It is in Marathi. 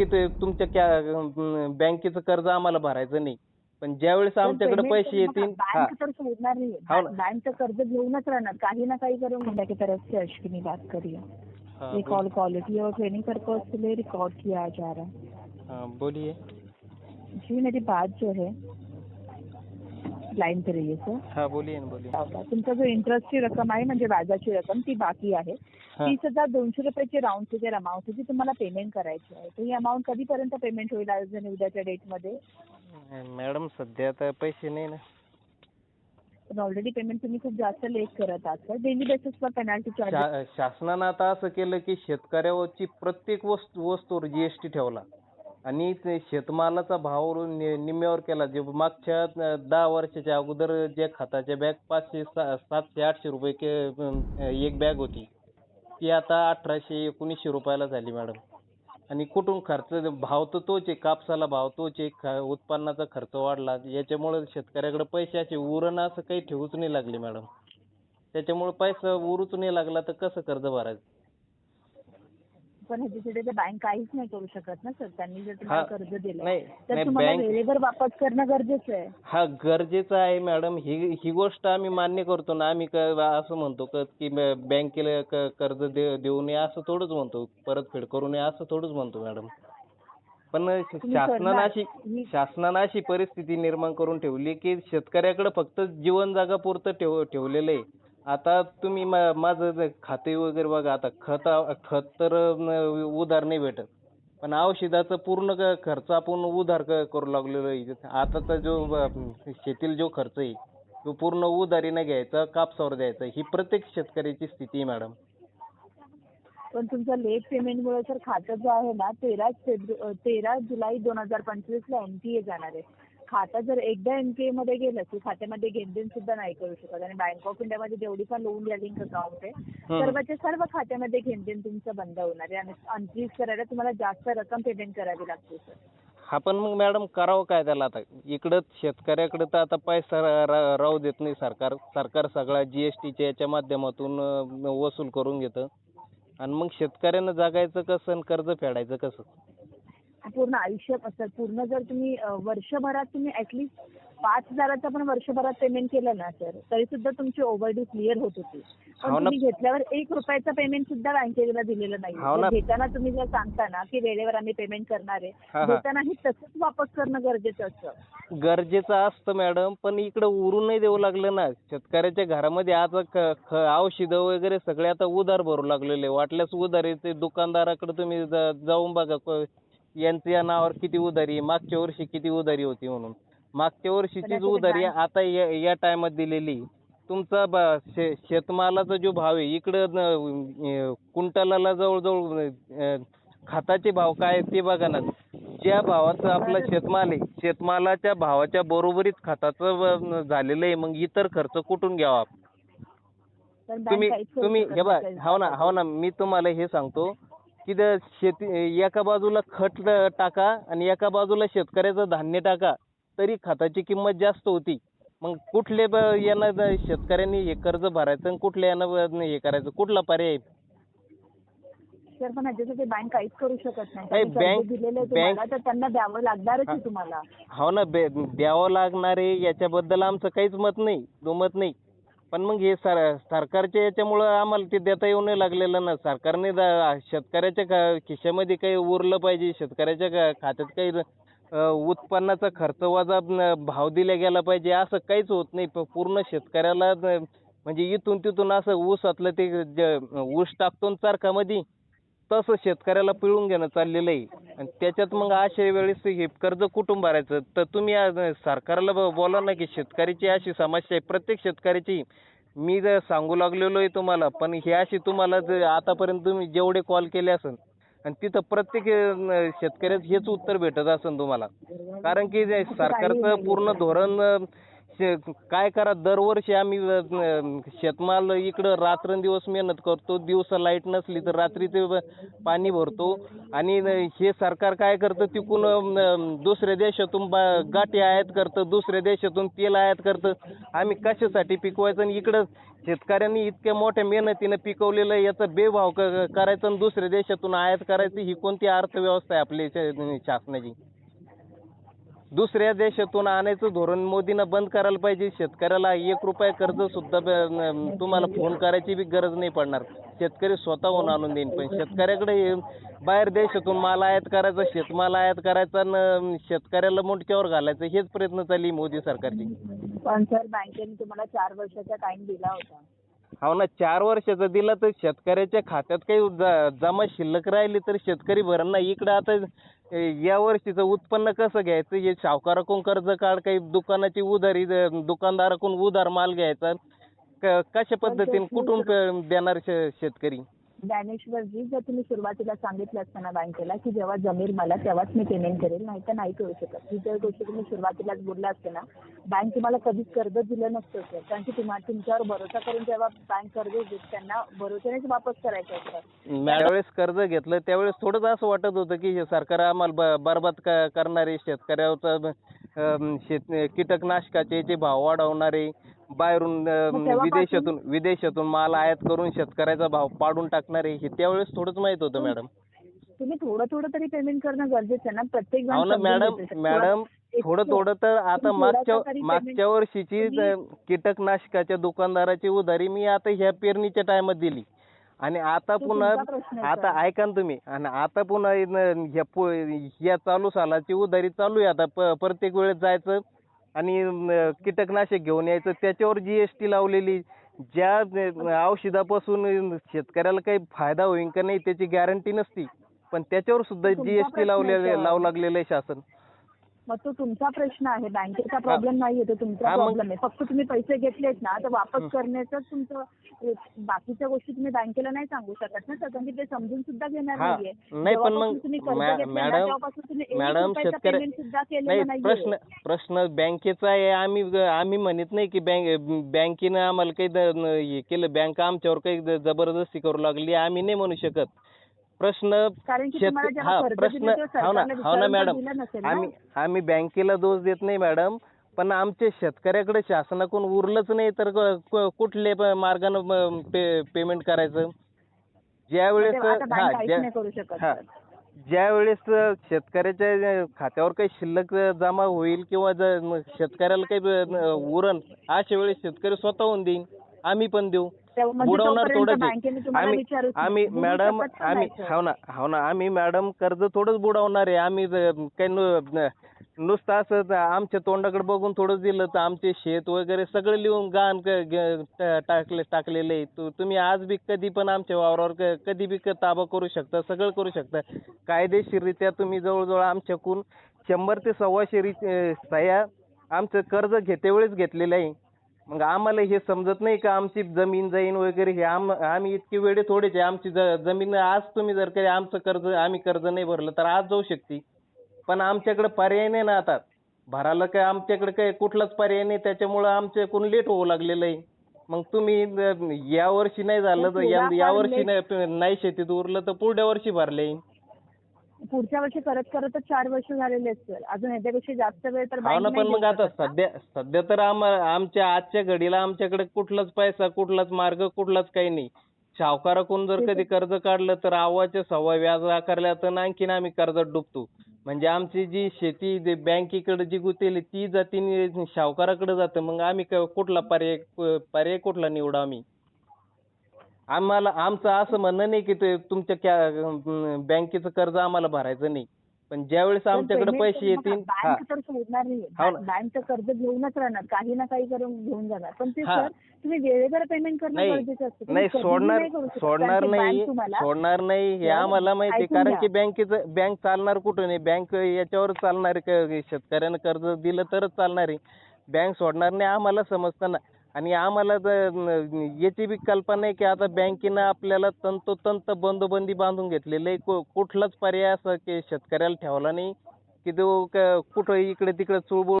की ते तुमच्या कॅ अं, बँकेचं कर्ज आम्हाला भरायचं नाही. पण ज्यावेळेस आमच्याकडे पैसे येतील हा. बैंक तर सोडणार नाही. हो ना. बैंक तर कर्ज घेऊनच राहणार. काही ना काही करून मुंडा की तरफ से अश्विनी बात करिए हाँ, ये कॉल क्वालिटी और ट्रेनिंग पर्पज के लिए रिकॉर्ड किया जा रहा है. हाँ, बोलिए जी मेरी बात जो है लाईन पे रहिए सर हा बोलिए ना बोलिए होता. तुमचा जो इंटरेस्टची रक्कम आहे म्हणजे व्याजाची रक्कम ती बाकी आहे. तीस हजार दोनशे रुपयाची राऊंड फिगर अमाऊंट आहे ती तुम्हाला पेमेंट करायची आहे. तर ही अमाऊंट कधीपर्यंत पेमेंट होईल आज आणि उद्याच्या डेटमध्ये मॅडम सध्या तर पैसे नाही ना. पण ऑलरेडी पेमेंट तुम्ही खूप जास्त लेट करत आहात सर. डेली बेसिसवर पेनल्टी चार्ज शा- शासनानं आता असं केलं की शेतकऱ्यावरची प्रत्येक वस्तू वस्तूवर जीएसटी ठेवला. आणि ते शेतमालाचा भाव नि- निम्म्यावर केला. जे मागच्या अं, दहा वर्षाच्या अगोदर ज्या खताच्या बॅग पाचशे सा- सातशे आठशे रुपये के अं, एक बॅग होती. ती आता अठराशे एकोणीसशे रुपयाला झाली मॅडम आणि कुठून खर्च भाव तर तोच आहे कापसाला भाव तोच आहे उत्पन्नाचा खर्च वाढला. याच्यामुळे शेतकऱ्याकडे पैशाचे उरण असं काही ठेवूच नाही लागले मॅडम त्याच्यामुळे पैसा उरूच नाही लागला तर कसं कर्ज भरायचं? पण ह्याच्यासाठी तर बँक काहीच नाही करू शकत ना सर त्यांनी जर तुम्हाला हा. कर्ज दिलं तर तुम्हाला वेळेवर वापस करणं गरजेचं आहे. हा गरजेचं आहे मॅडम ही ही गोष्ट आम्ही मान्य करतो ना. आम्ही असं म्हणतो क- बँकेला कर्ज देऊ नये असं थोडंच म्हणतो. परतफेड करू नये असं थोडंच म्हणतो मॅडम पण शासनानं. अशी शासनानं अशी परिस्थिती निर्माण करून ठेवली की शेतकऱ्याकडे फक्त जीवन जगापुरतं ठेव ठेवलेलं आहे. आता तुम्ही मा- माझं जे खाते वगैरे बघा आता खत खत तर अं, उधार नाही भेटत. पण औषधाचं पूर्ण क- खर्च आपण उधार क- करू लागलेलो आहे. आताचा जो अं, शेतीला जो खर्च आहे तो पूर्ण उधारीने घ्यायचा कापसावर द्यायचा. ही प्रत्येक शेतकऱ्याची स्थिती आहे मॅडम. पण तुमच्या लेट पेमेंटमुळे सर खातं जो आहे ना तेरा फेब्रु तेरा जुलै दोन हजार पंचवीसला एनपीए जाणार आहे. खातं जर एकदा एनपीए मध्ये गेलं की खात्यामध्ये घेणदेण सुद्धा नाही करू शकत. आणि बँक ऑफ इंडियामध्ये जेवढी पण लोन या लिंक अकाउंट आहे. सर्वच्या सर्व खात्यामध्ये घेणदेण तुमचं बंद होणार आहे. आणि अनफ्रीज करायला तुम्हाला जास्त रक्कम पेमेंट करावी लागते सर हा पण मग मॅडम करावं काय त्याला आता? इकडं शेतकऱ्याकडे तर आता पैसा रा- रा- राहू देत नाही सरकार. सरकार सगळा जीएसटीच्या याच्या माध्यमातून अं, वसूल करून घेतं. आणि मग शेतकऱ्यानं जगायचं कसं आणि कर्ज फेडायचं कसं? पूर्ण आयुष्य असं पूर्ण जर तुम्ही वर्षभरात तुम्ही ऍटलीस्ट पाच हजाराचं पण वर्षभरात पेमेंट केलं ना सर तरी सुद्धा तुमची ओव्हरड्यू क्लिअर होत होती पण हो ना. तुम्ही घेतल्यावर एक रुपयाचं पेमेंट सुद्धा बँकेला दिलेलं नाही हो ना. घेताना तुम्ही जर सांगता ना की वेळेवर आम्ही पेमेंट करणार आहे हा, हा. देतानाही तसंच वापस करणं गरजेचं असतं गरजेचं असतं मॅडम पण इकडं उरून नाही देऊ लागलं ना शेतकऱ्याच्या घरामध्ये आज ख- ख- औषधं वगैरे सगळे आता उधार भरू लागलेले वाटल्यास उधारीचे दुकानदाराकडे तुम्ही ज- जाऊन बघा क- यांच्या या नावावर किती उधारी आहे, मागच्या वर्षी किती उधारी होती म्हणून? मागच्या वर्षीचीच उधारी आता या या टायमात दिलेली. तुमचा ब- शे- शेतमालाचा जो भाव आहे इकडं अं, क्विंटलाला जवळजवळ अं, खताचे भाव काय आहेत ते बघा ना. ज्या भावाचं आपला शेतमाल आहे शेतमालाच्या भावाच्या बरोबरीत खताचं झालेलं आहे मग इतर खर्च कुठून घ्यावा? तुम्ही तुम्ही हे बघा. हो ना हो ना मी तुम्हाला हे सांगतो. की त्या शेती एका बाजूला खत टाका आणि एका बाजूला शेतकऱ्याचं धान्य टाका तरी खताची किंमत जास्त होती. मग कुठले ब- यानं शेतकऱ्यांनी हे कर्ज भरायचं आणि कुठल्या यानं ब- हे करायचं? कुठला पर्याय? सर पण बँक काहीच करू शकत नाही. नाही, त्यांनी कर्ज बँक- दिलेलं आहे बँक- तुम्हाला तर त्यांना द्यावं लागणारच आहे तुम्हाला. हो ना बे द्यावं लागणार आहे याच्याबद्दल आमचं काहीच मत नाही दुमत नाही. पण मग हे सर सरकारच्या याच्यामुळं आम्हाला ते देता येऊ नाही लागलेलं ना. सरकारने दा- शेतकऱ्याच्या खिशामध्ये काही उरलं पाहिजे. शेतकऱ्याच्या खात्यात काही अं, उत्पन्नाचा खर्च वजा न- भाव दिला गेला पाहिजे. असं काहीच होत नाही. प- पूर्ण शेतकऱ्याला म्हणजे इथून तिथून असं ऊसातलं ते ज- ऊस टाकतो ना चारकामध्ये तसं शेतकऱ्याला पिळून घेणं चाललेलं आहे. आणि त्याच्यात मग अशा वेळेस हे कर्ज कुठून भरायचं. तर तुम्ही आज सरकारला ब- बोला ना की शेतकऱ्याची अशी समस्या आहे. प्रत्येक शेतकऱ्याची मी जर सांगू लागलेलो आहे तुम्हाला पण हे अशी तुम्हाला जर आतापर्यंत तुम्ही जेवढे कॉल केले असेल आणि तिथं प्रत्येक शेतकऱ्याचं हेच उत्तर भेटत असेल तुम्हाला. कारण की जे सरकारचं पूर्ण धोरण शे- काय करा दरवर्षी आम्ही अं, शेतमाल इकडं रात्रंदिवस मेहनत करतो दिवसा लाइट नसली तर रात्री ते ब- पाणी भरतो. आणि हे सरकार काय करतं तिकून अं, दुसऱ्या देशातून बा- गाठी आयात करतं दुसऱ्या देशातून तेल आयात करतं. आम्ही कशासाठी पिकवायचं? आणि इकडं शेतकऱ्यांनी इतक्या मोठ्या मेहनतीनं पिकवलेलं याचा बेभाव क- करायचा आणि दुसऱ्या देशातून आयात करायची ही कोणती अर्थव्यवस्था आहे आपली शा- शासनाची? दुसऱ्या देशातून आणायचं धोरण मोदीनं बंद करायला पाहिजे. शेतकऱ्याला एक रुपया कर्ज सुद्धा ब- तुम्हाला फोन करायची बी गरज नाही पडणार. शेतकरी स्वतःहून आणून देईन. पण शेतकऱ्याकडे हे बाहेर देशातून माल आयात करायचा शेतमाल आयात करायचा आणि शेतकऱ्याला मुंडक्यावर घालायचं हेच प्रयत्न चालली मोदी सरकारची. पण सर बँकेने तुम्हाला चार वर्षाचा टाइम दिला होता. हो ना चार वर्षाचा दिला तर शेतकऱ्याच्या खात्यात काही ज- जमा शिल्लक राहिली तर शेतकरी भरण ना. इकडं आता अ, या वर्षीचं उत्पन्न कसं घ्यायचं? हे सावकाराकडून कर्ज काढ काही दुकानाची उधारी द- दुकानदाराकडून उधार माल घ्यायचा. क- कशा पद्धतीने कुठून प- देणार शे- शेतकरी? ज्ञानेश्वरजी जर तुम्ही सुरुवातीला सांगितलं असताना बँकेला की जेव्हा जमेल मला तेव्हाच मी पेमेंट करेल नाही तर नाही करू शकत. ही जर गोष्ट तुम्ही सुरुवातीलाच बोलला असते ना बँक तुम्हाला कधीच कर्ज दिलं नसतं सर कारण की तुम्हाला तुमच्यावर भरोसा करून जेव्हा बँक कर्ज देत त्यांना भरोशानेच वापस करायचं असतं. ज्यावेळेस कर्ज घेतलं त्यावेळेस थोडंच असं वाटत होतं की हे सरकार आम्हाला बरबाद करणारे शेतकऱ्याचं शेत कीटकनाशकाचे जे भाव वाढवणारे बाहेरून तेव्हापासून- विदेशातून विदेशातून माल आयात करून शेतकऱ्याचा भाव पाडून टाकणारे हे त्यावेळेस थोडंच माहीत होतं मॅडम. तुम्ही थोडं थोडं तरी पेमेंट करणं गरजेचं आहे ना? प्रत्येक जण हो ना समजून मॅडम घेते. मॅडम एक थोडं थो- थोडं तर आता तुम्ही मागच्या थोडासा तरी मागच्या payment- वर्षीची तुम्ही- कीटकनाशकाच्या दुकानदाराची उधारी मी आता ह्या पेरणीच्या टायमात दिली. आणि आता तो पुन्हा तुमचा प्रश्न आहे, आता. ऐका ना तुम्ही आणि आता पुन्हा इन- ह्या पो- ह्या चालू सालाची उधारी चालू आहे. आता प- प्रत्येक वेळेस जायचं आणि कीटकनाशक घेऊन यायचं. त्याच्यावर जीएसटी लावलेली. ज्या औषधापासून शेतकऱ्याला काही फायदा होईल का नाही त्याची गॅरंटी नसती. पण त्याच्यावर सुद्धा जीएसटी लावलेले. लावू लागलेलं आहे शासन. मग तो तुमचा प्रश्न आहे. बँकेचा प्रॉब्लेम नाहीये तो तुमचा हा, मग- प्रॉब्लेम आहे. फक्त तुम्ही पैसे घेतलेत ना तर वापस. करण्याचं तुमचं बाकीच्या गोष्टी तुम्ही बँकेला नाही सांगू शकत ना सर कारण ते समजून सुद्धा घेणार हा. नाहीये. नाही, पण जेव्हापासून मग तुम्ही कर्ज मॅ- घेतलं ना, मॅडम- तेव्हापासून तुम्ही एक मॅडम रुपयाचं शेतकरी payment सुद्धा केलेलं नाही नाहीये. प्रश्न प्रश्न बँकेचा आहे. आम्ही आम्ही म्हणत नाही की बँक बँकेनं आम्हाला काही द- न- हे केलं. बँक आमच्यावर काही ज- जबरदस्ती करू लागली. आम्ही नाही म्हणू शकत. प्रश्न कारण की शेत तुम्हाला जेव्हा हा प्रश्न तेव्हा हो ना सरकारने हो ना विचारून तर मॅडम. दिलं नसेल ना? आम्ही आम्ही बँकेला दोष देत नाही मॅडम. पण आमच्या शेतकऱ्याकडे शासनाकडून उरलंच नाही तर क- क- कुठले प- मार्गानं म- पे पेमेंट करायचं? ज्यावेळेस तेव्हा आता हा बँक काहीच ज्या नाही करू शकत सर. ज्या वेळेस शेतकऱ्याच्या खात्यावर काही शिल्लक जमा होईल किंवा ज- शेतकऱ्याला काही उरण अशा वेळेस शेतकरी स्वतःहून देईन. आम्ही पण देऊ. बुडवणार थोडंच. बँकेने तुम्हाला आम्ही. आम्ही बुडवू मॅडम आम्ही. हो ना हो ना आम्ही मॅडम कर्ज थोडंच बुडवणार आहे आम्ही काही नुसतं असं आमच्या तोंडाकडे बघून थोडं दिलं तर आमचे शेत वगैरे सगळं लिहून गहाण टाकले टाकलेलं तुम्ही आज बी कधी पण आमच्या वावरावर कधी बी ताबा करू शकता सगळं करू शकता कायदेशीररित्या तुम्ही जवळजवळ आमच्याकडून शंभर ते सव्वाशे सह्या आमचं कर्ज घेतेवेळेस घेतलेलं आहे मग आम्हाला हे समजत नाही का आमची जमीन जाईन वगैरे हे आम आम्ही इतके वेळे थोडेच आहे. आमची ज जमीन आज तुम्ही जर काही आमचं कर्ज आम्ही कर्ज नाही भरलं तर आज जाऊ शकते. पण आमच्याकडे पर्याय नाही ना आता. भरायला काय आमच्याकडे काही कुठलाच पर्याय नाही. त्याच्यामुळं आमच्याकडून लेट होऊ लागलेलं आहे. मग तुम्ही या वर्षी नाही झालं तर या वर्षी नाही नाही शेतीत उरलं तर पुढल्या वर्षी भरले. पुढच्या वर्षी करत करतच चार वर्ष झालेले आहेत सर अजून याच्यापेक्षा जास्त वेळ तर हो ना नाही पण मग देऊ आता शकत. ना. सध्या सध्या तर आम आमच्या आजच्या घडीला आमच्याकडे कुठलाच पैसा कुठलाच मार्ग कुठलाच काही नाही. सावकाराकडून जर कधी कर्ज काढलं तर आव्वाच्या सव्वा व्याज आकारल्या तर आणखीन आम्ही कर्जात डुबतो. म्हणजे आमची जी शेती जे बँकेकडे जी गुंतलेली ती जाती सावकाराकडे जातं. मग आम्ही क- कुठला पर्याय पर्याय कुठला निवडू आम्ही? आम्हाला आमचं असं म्हणणं नाही की ते तुमच्या बँकेचं कर्ज आम्हाला भरायचं नाही. पण ज्यावेळेस आमच्याकडे पैसे येतील हा. बँक तर सोडणार नाही. हो ना. बँक तर कर्ज घेऊनच राहणार. काही ना काही करून घेऊन जाणार. पण ते हा. सर तुम्ही वेळेवर पेमेंट करणं नाही. गरजेचं असतं. तुम्ही नाही कधीही सोडणार नाही करू शकत. सोडणार कारण की नाही. bank तुम्हाला सोडणार नाही. हे आम्हाला माहिती आहे. ऐकून कारण घ्या. की बँकेचं बँक चालणार कुठून आहे बँक याच्यावर चालणार आहे. का शेतकऱ्यानं कर्ज दिलं तरच चालणार आहे. बँक सोडणार नाही. आम्हाला समजतं ना. आणि आम्हाला जर याची बी कल्पना आहे की आता बँकेनं आपल्याला तंतोतंत बंदोबंदी बांधून घेतलेलं आहे कु- कुठलाच पर्याय असा की शेतकऱ्याला ठेवला नाही. की तो क- कुठं इकडे तिकडे चुळबुळ